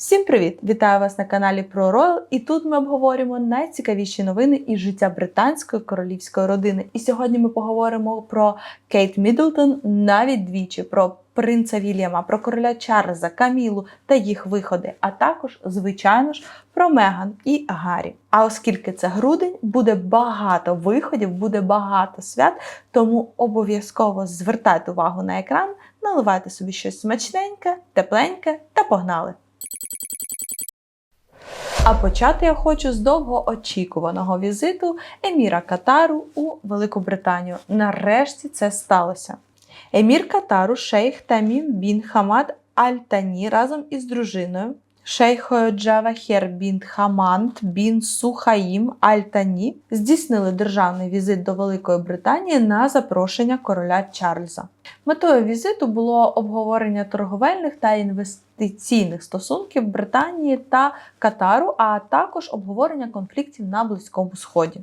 Всім привіт! Вітаю вас на каналі Про Роyal. І тут ми обговоримо найцікавіші новини із життя британської королівської родини. І сьогодні ми поговоримо про Кейт Міддлтон навіть двічі, про принца Вільяма, про короля Чарльза, Камілу та їх виходи, а також, звичайно ж, про Меган і Гаррі. А оскільки це грудень, буде багато виходів, буде багато свят, тому обов'язково звертайте увагу на екран, наливайте собі щось смачненьке, тепленьке та погнали! А почати я хочу з довгоочікуваного візиту Еміра Катару у Велику Британію. Нарешті це сталося. Емір Катару, шейх Тамім бін Хамад Аль-Тані разом із дружиною шейхою Джавахер бін Хаманд бін Сухаїм Аль-Тані здійснили державний візит до Великої Британії на запрошення короля Чарльза. Метою візиту було обговорення торговельних та інвестиційних стосунків Британії та Катару, а також обговорення конфліктів на Близькому Сході.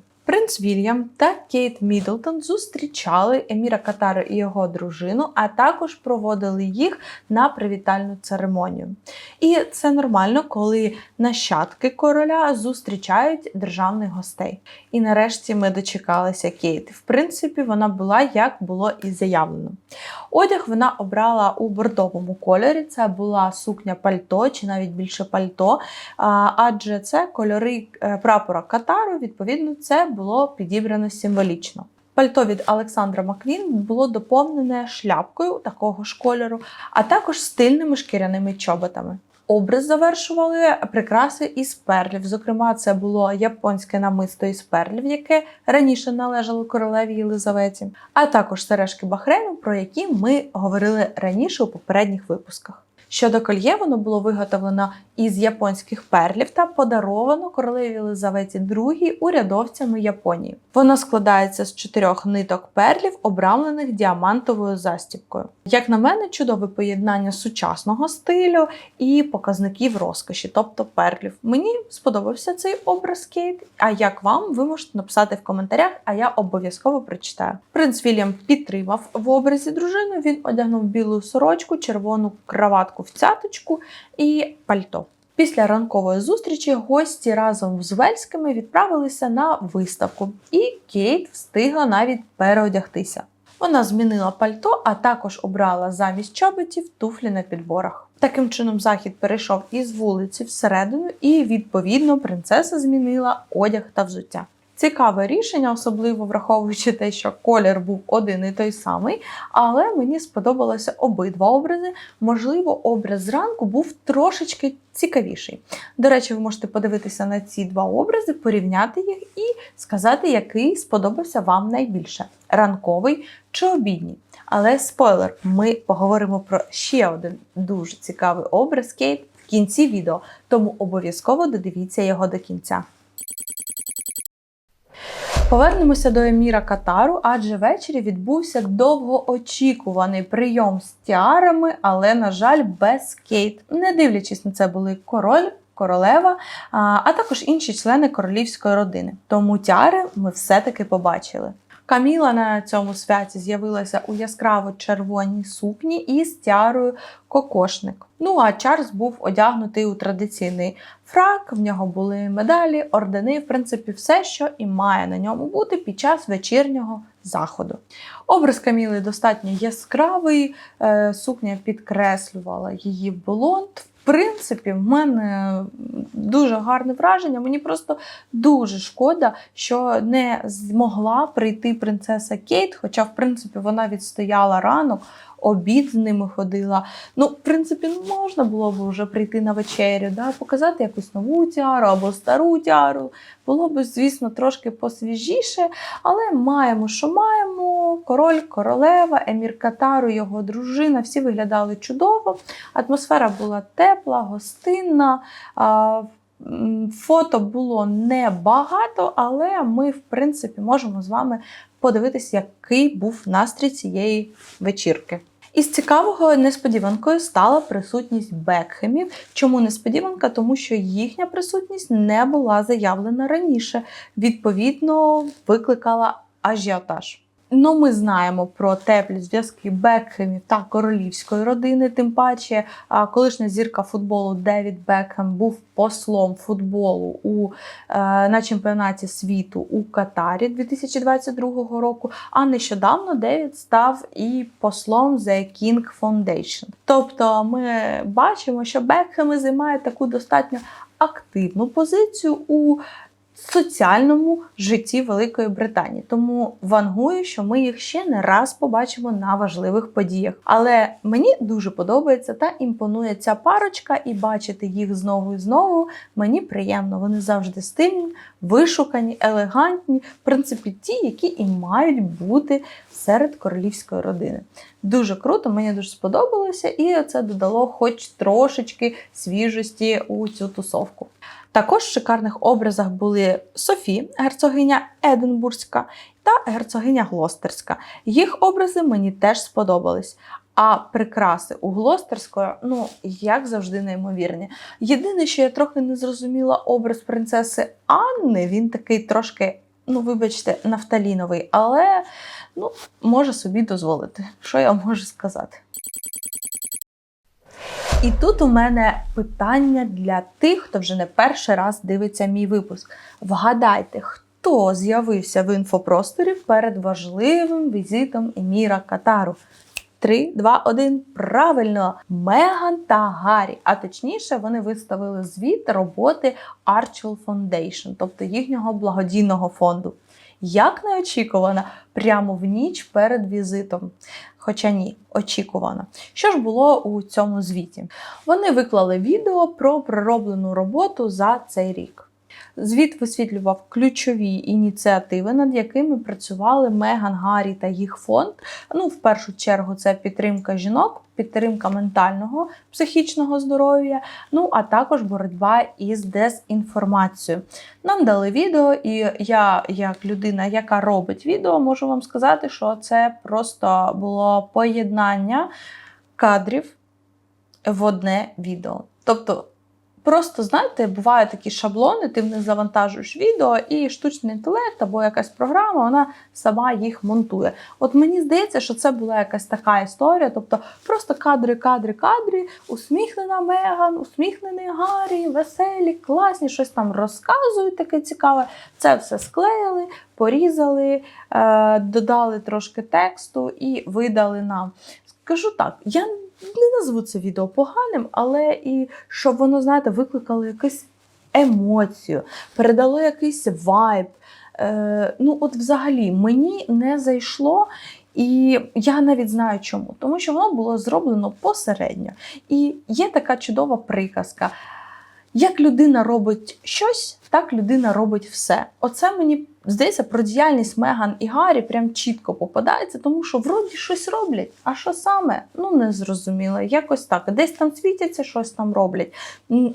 Принц Вільям та Кейт Міддлтон зустрічали Еміра Катару і його дружину, а також проводили їх на привітальну церемонію. І це нормально, коли нащадки короля зустрічають державних гостей. І нарешті ми дочекалися Кейт. В принципі, вона була як було і заявлено. Одяг вона обрала у бордовому кольорі. Це була сукня пальто чи навіть більше пальто, адже це кольори е, прапора Катару. Відповідно, це було підібрано символічно. Пальто від Олександра Маквін було доповнене шляпкою такого ж кольору, а також стильними шкіряними чоботами. Образ завершували прикраси із перлів. Зокрема, це було японське намисто із перлів, яке раніше належало королеві Єлизаветі, а також сережки Бахрейну, про які ми говорили раніше у попередніх випусках. Щодо кольє, воно було виготовлено із японських перлів та подаровано королеві Єлизаветі II урядовцями Японії. Воно складається з чотирьох ниток перлів, обрамлених діамантовою застібкою. Як на мене, чудове поєднання сучасного стилю і показників розкоші, тобто перлів. Мені сподобався цей образ Кейт. А як вам, ви можете написати в коментарях, а я обов'язково прочитаю. Принц Вільям підтримав в образі дружину. Він одягнув білу сорочку, червону краватку в цяточку і пальто. Після ранкової зустрічі гості разом з Вельськими відправилися на виставку, і Кейт встигла навіть переодягтися. Вона змінила пальто, а також обрала замість чоботів туфлі на підборах. Таким чином, захід перейшов із вулиці всередину, і відповідно принцеса змінила одяг та взуття. Цікаве рішення, особливо враховуючи те, що колір був один і той самий, але мені сподобалося обидва образи. Можливо, образ зранку був трошечки цікавіший. До речі, ви можете подивитися на ці два образи, порівняти їх і сказати, який сподобався вам найбільше: ранковий чи обідній. Але спойлер, ми поговоримо про ще один дуже цікавий образ Кейт в кінці відео, тому обов'язково додивіться його до кінця. Повернемося до Еміра Катару, адже ввечері відбувся довгоочікуваний прийом з тіарами, але, на жаль, без Кейт. Не дивлячись на це, були король. Королева, а також інші члени королівської родини. Тому тяри ми все-таки побачили. Каміла на цьому святі з'явилася у яскраво червоній сукні із тярою кокошник. Ну а Чарльз був одягнутий у традиційний фрак, в нього були медалі, ордени, в принципі, все, що і має на ньому бути під час вечірнього заходу. Образ Каміли достатньо яскравий, е, сукня підкреслювала її блонд. Принципі, в мене дуже гарне враження. Мені просто дуже шкода, що не змогла прийти принцеса Кейт, хоча, в принципі, вона відстояла ранок, обід з ними ходила. Ну, в принципі, можна було б вже прийти на вечерю, да, показати якусь нову тіару або стару тіару. Було б, звісно, трошки посвіжіше, але маємо, що маємо. Король, королева, емір Катару, його дружина, всі виглядали чудово. Атмосфера була тепла, гостинна. Фото було небагато, але ми, в принципі, можемо з вами подивитися, який був настрій цієї вечірки. Із цікавого несподіванкою стала присутність Бекхемів. Чому несподіванка? Тому що їхня присутність не була заявлена раніше, відповідно, викликала ажіотаж. Ну, ми знаємо про теплі зв'язки Бекхемів та королівської родини. Тим паче, колишня зірка футболу Девід Бекхем був послом футболу у, е, на чемпіонаті світу у Катарі 2022 року. А нещодавно Девід став і послом The King Foundation. Тобто, ми бачимо, що Бекхеми займають таку достатньо активну позицію у соціальному житті Великої Британії. Тому вангую, що ми їх ще не раз побачимо на важливих подіях. Але мені дуже подобається та імпонує ця парочка, і бачити їх знову і знову мені приємно. Вони завжди стильні, вишукані, елегантні, в принципі, ті, які і мають бути серед королівської родини. Дуже круто, мені дуже сподобалося, і це додало хоч трошечки свіжості у цю тусовку. Також в шикарних образах були Софі, герцогиня Единбурзька та герцогиня Глостерська. Їх образи мені теж сподобались. А прикраси у Глостерської, ну, як завжди, неймовірні. Єдине, що я трохи не зрозуміла образ принцеси Анни, він такий трошки, ну, вибачте, нафталіновий, але ну, може собі дозволити. Що я можу сказати? І тут у мене питання для тих, хто вже не перший раз дивиться мій випуск. Вгадайте, хто з'явився в інфопросторі перед важливим візитом Еміра Катару? 3, 2, 1. Правильно, Меган та Гаррі. А точніше, вони виставили звіт роботи Archel Foundation, тобто їхнього благодійного фонду. Як неочікувана, прямо в ніч перед візитом. Хоча ні, очікувано. Що ж було у цьому звіті? Вони виклали відео про пророблену роботу за цей рік. Звіт висвітлював ключові ініціативи, над якими працювали Меган Гаррі та їх фонд. Ну, в першу чергу, це підтримка жінок, підтримка ментального психічного здоров'я, ну а також боротьба із дезінформацією. Нам дали відео, і я, як людина, яка робить відео, можу вам сказати, що це просто було поєднання кадрів в одне відео. Тобто. Просто знаєте, бувають такі шаблони, ти в них завантажуєш відео, і штучний інтелект або якась програма, вона сама їх монтує. От мені здається, що це була якась така історія. Тобто просто кадри, кадри, кадри, усміхнена Меган, усміхнений Гаррі, веселі, класні, щось там розказують таке цікаве. Це все склеїли, порізали, е, додали трошки тексту і видали нам. Скажу так, я не назву це відео поганим, але і щоб воно, знаєте, викликало якусь емоцію, передало якийсь вайб. Е, ну, от взагалі, мені не зайшло. І я навіть знаю чому, тому що воно було зроблено посередньо. І є така чудова приказка. Як людина робить щось, так людина робить все. Оце мені здається про діяльність Меган і Гаррі прям чітко попадається, тому що вроді щось роблять. А що саме? Ну не зрозуміло. Якось так. Десь там світяться, щось там роблять.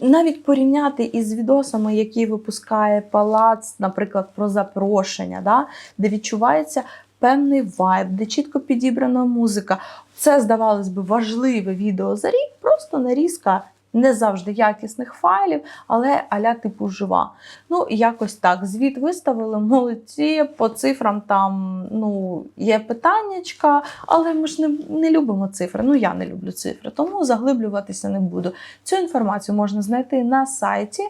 Навіть порівняти із відосами, які випускає Палац, наприклад, про запрошення, да, де відчувається. Певний вайб, де чітко підібрана музика. Це, здавалось би, важливе відео за рік, просто нарізка не завжди якісних файлів, але аля типу жива. Ну, якось так. Звіт виставили, молодці, по цифрам там ну, є питаннячка, але ми ж не, не любимо цифри. Ну, я не люблю цифри, тому заглиблюватися не буду. Цю інформацію можна знайти на сайті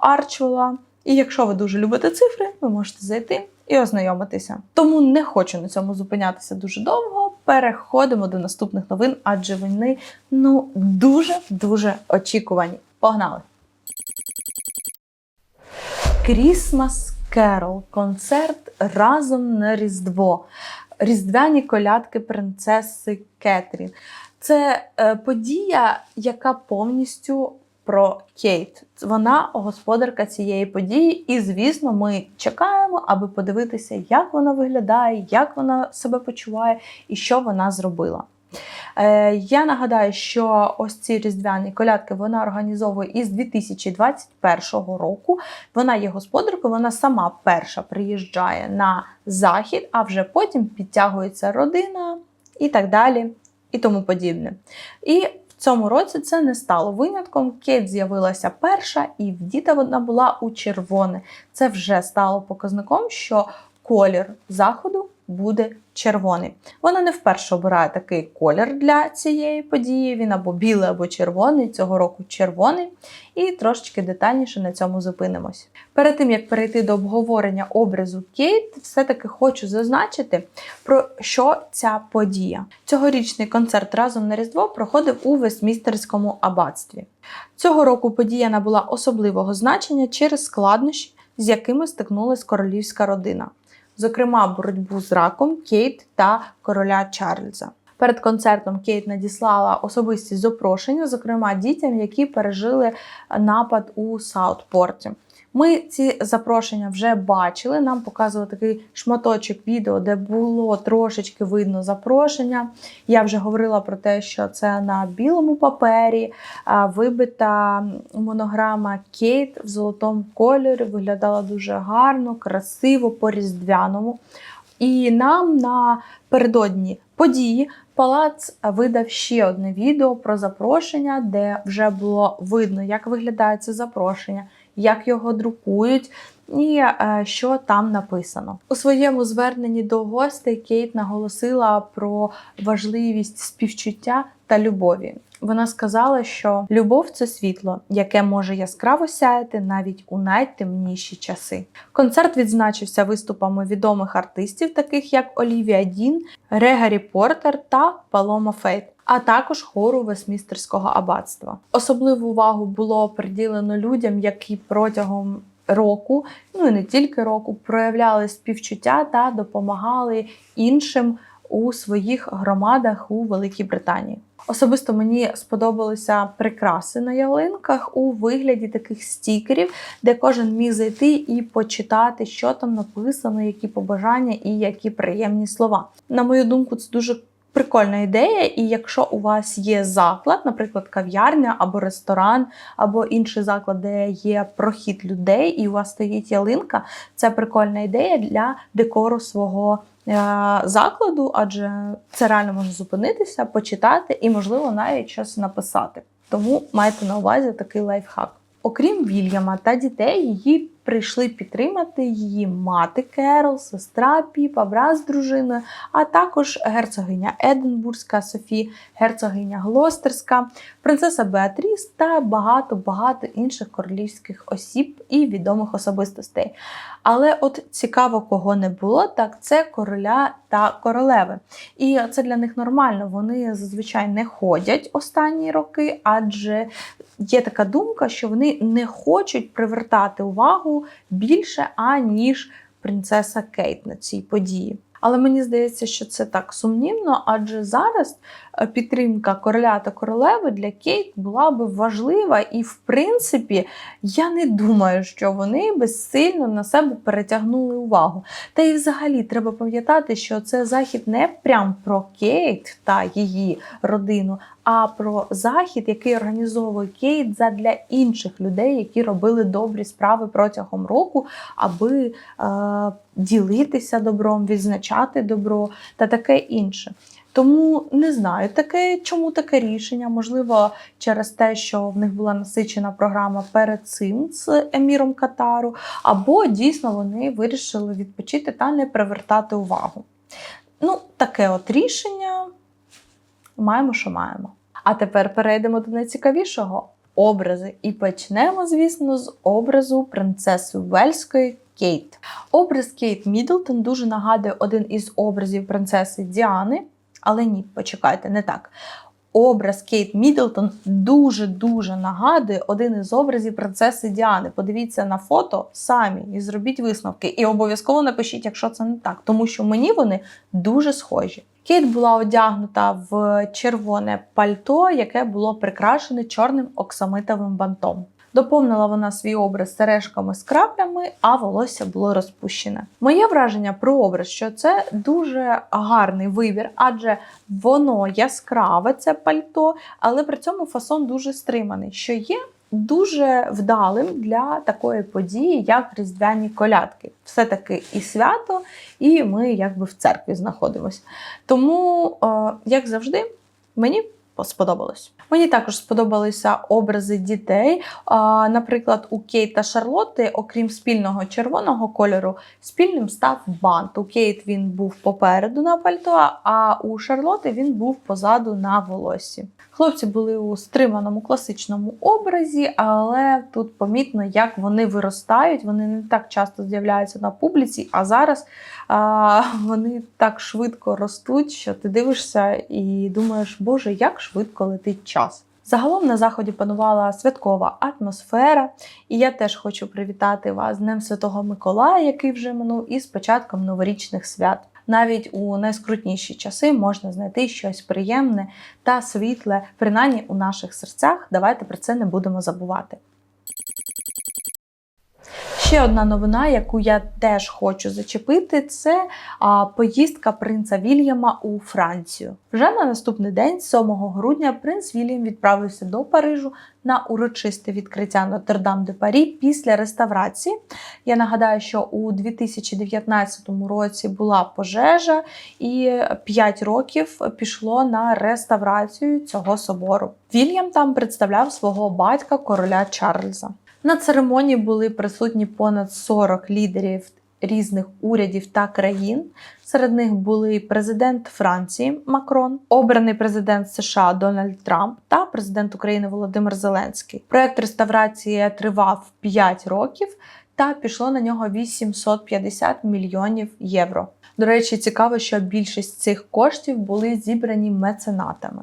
Арчула. І якщо ви дуже любите цифри, ви можете зайти і ознайомитися. Тому не хочу на цьому зупинятися дуже довго. Переходимо до наступних новин, адже вони ну дуже-дуже очікувані. Погнали! Крісмас Керол. Концерт разом на Різдво. Різдвяні колядки принцеси Кетрін. Це е, подія, яка повністю про Кейт. Вона господарка цієї події, і, звісно, ми чекаємо, аби подивитися, як вона виглядає, як вона себе почуває і що вона зробила. Е, я нагадаю, що ось ці різдвяні колядки вона організовує із 2021 року. Вона є господаркою, вона сама перша приїжджає на захід, а вже потім підтягується родина і так далі, і тому подібне. І цьому році це не стало винятком. Кейт з'явилася перша, і вдіта вона була у червоне. Це вже стало показником, що колір заходу буде червоний. Вона не вперше обирає такий колір для цієї події. Він або білий, або червоний. Цього року червоний. І трошечки детальніше на цьому зупинимось. Перед тим як перейти до обговорення образу Кейт, все-таки хочу зазначити, про що ця подія. Цьогорічний концерт разом на Різдво проходив у Вестмістерському аббатстві. Цього року подія набула особливого значення через складнощі, з якими стикнулась королівська родина, зокрема, боротьбу з раком Кейт та короля Чарльза. Перед концертом Кейт надіслала особисті запрошення, зокрема дітям, які пережили напад у Саутпорті. Ми ці запрошення вже бачили. Нам показували такий шматочок відео, де було трошечки видно запрошення. Я вже говорила про те, що це на білому папері вибита монограма Кейт в золотому кольорі. Виглядала дуже гарно, красиво, по-різдвяному. І нам напередодні події палац видав ще одне відео про запрошення, де вже було видно, як виглядає це запрошення, як його друкують. І е, що там написано у своєму зверненні до гостей Кейт наголосила про важливість співчуття та любові. Вона сказала, що любов це світло, яке може яскраво сяяти навіть у найтемніші часи. Концерт відзначився виступами відомих артистів, таких як Олівія Дін, Регарі Портер та Палома Фейт. А також хору Весмістерського аббатства. Особливу увагу було приділено людям, які протягом року, ну і не тільки року, проявляли співчуття та допомагали іншим у своїх громадах у Великій Британії. Особисто мені сподобалися прикраси на ялинках у вигляді таких стікерів, де кожен міг зайти і почитати, що там написано, які побажання і які приємні слова. На мою думку, це дуже Прикольна ідея, і якщо у вас є заклад, наприклад, кав'ярня або ресторан, або інший заклад, де є прохід людей, і у вас стоїть ялинка, це прикольна ідея для декору свого е закладу, адже це реально можна зупинитися, почитати і, можливо, навіть щось написати. Тому майте на увазі такий лайфхак. Окрім Вільяма та дітей, її прийшли підтримати її мати Керол, сестра Піпа, брат з дружиною, а також герцогиня Единбурзька Софі, герцогиня Глостерська, принцеса Беатріс та багато-багато інших королівських осіб і відомих особистостей. Але от цікаво, кого не було, так це короля та королеви. І це для них нормально. Вони зазвичай не ходять останні роки, адже є така думка, що вони не хочуть привертати увагу більше, аніж принцеса Кейт на цій події. Але мені здається, що це так сумнівно, адже зараз підтримка короля та королеви для Кейт була би важлива, і, в принципі, я не думаю, що вони безсильно на себе перетягнули увагу. Та і взагалі треба пам'ятати, що це захід не прям про Кейт та її родину, а про захід, який організовує Кейт задля інших людей, які робили добрі справи протягом року, аби е, ділитися добром, відзначати добро та таке інше. Тому не знаю, таке, чому таке рішення. Можливо, через те, що в них була насичена програма перед цим з Еміром Катару, або дійсно вони вирішили відпочити та не привертати увагу. Ну, таке от рішення маємо, що маємо. А тепер перейдемо до найцікавішого образи. І почнемо, звісно, з образу принцеси Вельської Кейт. Образ Кейт Мідлтон дуже нагадує один із образів принцеси Діани. Але ні, почекайте, не так. Образ Кейт Мідлтон дуже-дуже нагадує один із образів принцеси Діани. Подивіться на фото самі і зробіть висновки. І обов'язково напишіть, якщо це не так, тому що мені вони дуже схожі. Кейт була одягнута в червоне пальто, яке було прикрашене чорним оксамитовим бантом. Доповнила вона свій образ сережками з краплями, а волосся було розпущене. Моє враження про образ, що це дуже гарний вибір, адже воно яскраве, це пальто, але при цьому фасон дуже стриманий, що є дуже вдалим для такої події, як різдвяні колядки. Все-таки і свято, і ми якби в церкві знаходимося. Тому, е, як завжди, мені сподобалось. Мені також сподобалися образи дітей. Наприклад, у Кейт та Шарлотти, окрім спільного червоного кольору, спільним став бант. У Кейт він був попереду на пальто, а у Шарлотти він був позаду на волосі. Хлопці були у стриманому класичному образі, але тут помітно, як вони виростають. Вони не так часто з'являються на публіці, а зараз а, вони так швидко ростуть, що ти дивишся і думаєш, Боже, як швидко летить час. Загалом на заході панувала святкова атмосфера, і я теж хочу привітати вас з Днем Святого Миколая, який вже минув, і з початком новорічних свят. Навіть у найскрутніші часи можна знайти щось приємне та світле, принаймні у наших серцях. Давайте про це не будемо забувати. Ще одна новина, яку я теж хочу зачепити, це поїздка принца Вільяма у Францію. Вже на наступний день, 7 грудня, принц Вільям відправився до Парижу на урочисте відкриття Нотр-Дам де Парі після реставрації. Я нагадаю, що у 2019 році була пожежа, і 5 років пішло на реставрацію цього собору. Вільям там представляв свого батька короля Чарльза. На церемонії були присутні понад 40 лідерів різних урядів та країн. Серед них були президент Франції Макрон, обраний президент США Дональд Трамп та президент України Володимир Зеленський. Проект реставрації тривав 5 років та пішло на нього 850 мільйонів євро. До речі, цікаво, що більшість цих коштів були зібрані меценатами.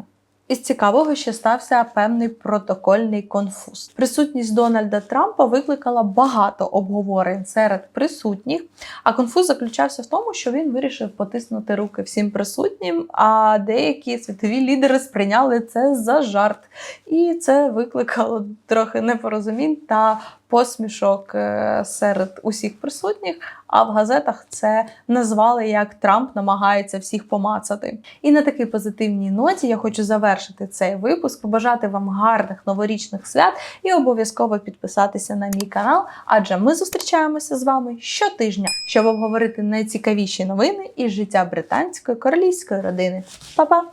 Із цікавого ще стався певний протокольний конфуз. Присутність Дональда Трампа викликала багато обговорень серед присутніх. А конфуз заключався в тому, що він вирішив потиснути руки всім присутнім, а деякі світові лідери сприйняли це за жарт. І це викликало трохи непорозумінь та посмішок е, серед усіх присутніх. А в газетах це назвали як Трамп намагається всіх помацати. І на такій позитивній ноті я хочу завершити цей випуск, побажати вам гарних новорічних свят і обов'язково підписатися на мій канал, адже ми зустрічаємося з вами щотижня, щоб обговорити найцікавіші новини із життя британської королівської родини. Па-па!